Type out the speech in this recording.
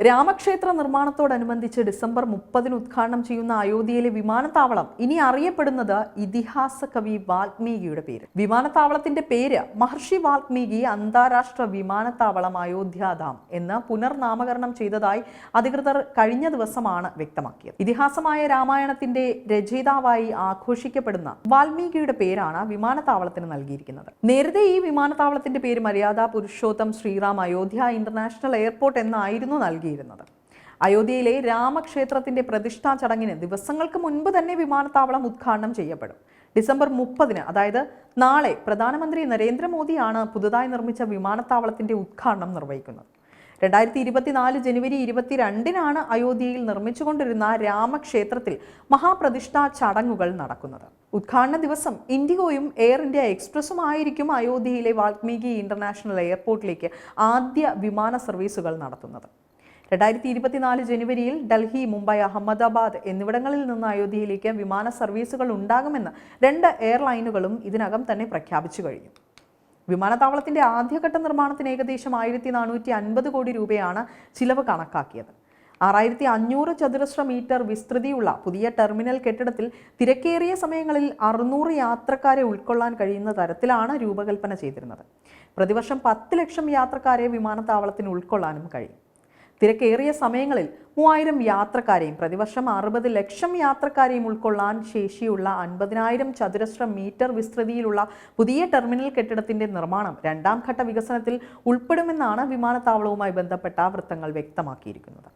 രാമക്ഷേത്ര നിർമ്മാണത്തോടനുബന്ധിച്ച് ഡിസംബർ മുപ്പതിന് ഉദ്ഘാടനം ചെയ്യുന്ന അയോധ്യയിലെ വിമാനത്താവളം ഇനി അറിയപ്പെടുന്നത് ഇതിഹാസ കവി വാൽമീകിയുടെ പേര് വിമാനത്താവളത്തിന്റെ പേര് മഹർഷി വാൽമീകി അന്താരാഷ്ട്ര വിമാനത്താവളം അയോധ്യാധാം എന്ന് പുനർനാമകരണം ചെയ്തതായി അധികൃതർ കഴിഞ്ഞ ദിവസമാണ് വ്യക്തമാക്കിയത്. ഇതിഹാസമായ രാമായണത്തിന്റെ രചയിതാവായി ആഘോഷിക്കപ്പെടുന്ന വാൽമീകിയുടെ പേരാണ് വിമാനത്താവളത്തിന് നൽകിയിരിക്കുന്നത്. നേരത്തെ ഈ വിമാനത്താവളത്തിന്റെ പേര് മര്യാദ പുരുഷോത്തം ശ്രീറാം അയോധ്യ ഇന്റർനാഷണൽ എയർപോർട്ട് എന്നായിരുന്നു നൽകിയിരുന്നത്. അയോധ്യയിലെ രാമക്ഷേത്രത്തിന്റെ പ്രതിഷ്ഠാ ചടങ്ങിന് ദിവസങ്ങൾക്ക് മുൻപ് തന്നെ വിമാനത്താവളം ഉദ്ഘാടനം ചെയ്യപ്പെടും. ഡിസംബർ മുപ്പതിന് അതായത് നാളെ പ്രധാനമന്ത്രി നരേന്ദ്രമോദിയാണ് പുതുതായി നിർമ്മിച്ച വിമാനത്താവളത്തിന്റെ ഉദ്ഘാടനം നിർവഹിക്കുന്നത്. രണ്ടായിരത്തി ഇരുപത്തിനാല് ജനുവരി ഇരുപത്തിരണ്ടിനാണ് അയോധ്യയിൽ നിർമ്മിച്ചുകൊണ്ടിരുന്ന രാമക്ഷേത്രത്തിൽ മഹാപ്രതിഷ്ഠാ ചടങ്ങുകൾ നടക്കുന്നത്. ഉദ്ഘാടന ദിവസം ഇൻഡിഗോയും എയർ ഇന്ത്യ എക്സ്പ്രസും ആയിരിക്കും അയോധ്യയിലെ വാൽമീകി ഇന്റർനാഷണൽ എയർപോർട്ടിലേക്ക് ആദ്യ വിമാന സർവീസുകൾ നടത്തുന്നത്. രണ്ടായിരത്തി ഇരുപത്തിനാല് ജനുവരിയിൽ ഡൽഹി മുംബൈ അഹമ്മദാബാദ് എന്നിവിടങ്ങളിൽ നിന്ന് അയോധ്യയിലേക്ക് വിമാന സർവീസുകൾ ഉണ്ടാകുമെന്ന് രണ്ട് എയർലൈനുകളും ഇതിനകം തന്നെ പ്രഖ്യാപിച്ചു കഴിഞ്ഞു. വിമാനത്താവളത്തിന്റെ ആദ്യഘട്ട നിർമ്മാണത്തിന് ഏകദേശം ആയിരത്തി നാനൂറ്റി അൻപത് കോടി രൂപയാണ് ചിലവ് കണക്കാക്കിയത്. ആറായിരത്തി അഞ്ഞൂറ് ചതുരശ്ര മീറ്റർ വിസ്തൃതിയുള്ള പുതിയ ടെർമിനൽ കെട്ടിടത്തിൽ തിരക്കേറിയ സമയങ്ങളിൽ അറുന്നൂറ് യാത്രക്കാരെ ഉൾക്കൊള്ളാൻ കഴിയുന്ന തരത്തിലാണ് രൂപകൽപ്പന ചെയ്തിരുന്നത്. പ്രതിവർഷം പത്ത് ലക്ഷം യാത്രക്കാരെ വിമാനത്താവളത്തിന് ഉൾക്കൊള്ളാനും കഴിയും. തിരക്കേറിയ സമയങ്ങളിൽ മൂവായിരം യാത്രക്കാരെയും പ്രതിവർഷം അറുപത് ലക്ഷം യാത്രക്കാരെയും ഉൾക്കൊള്ളാൻ ശേഷിയുള്ള അൻപതിനായിരം ചതുരശ്ര മീറ്റർ വിസ്തൃതിയിലുള്ള പുതിയ ടെർമിനൽ കെട്ടിടത്തിന്റെ നിർമ്മാണം രണ്ടാം ഘട്ട വികസനത്തിൽ ഉൾപ്പെടുമെന്നാണ് വിമാനത്താവളവുമായി ബന്ധപ്പെട്ട വൃത്തങ്ങൾ വ്യക്തമാക്കിയിരിക്കുന്നത്.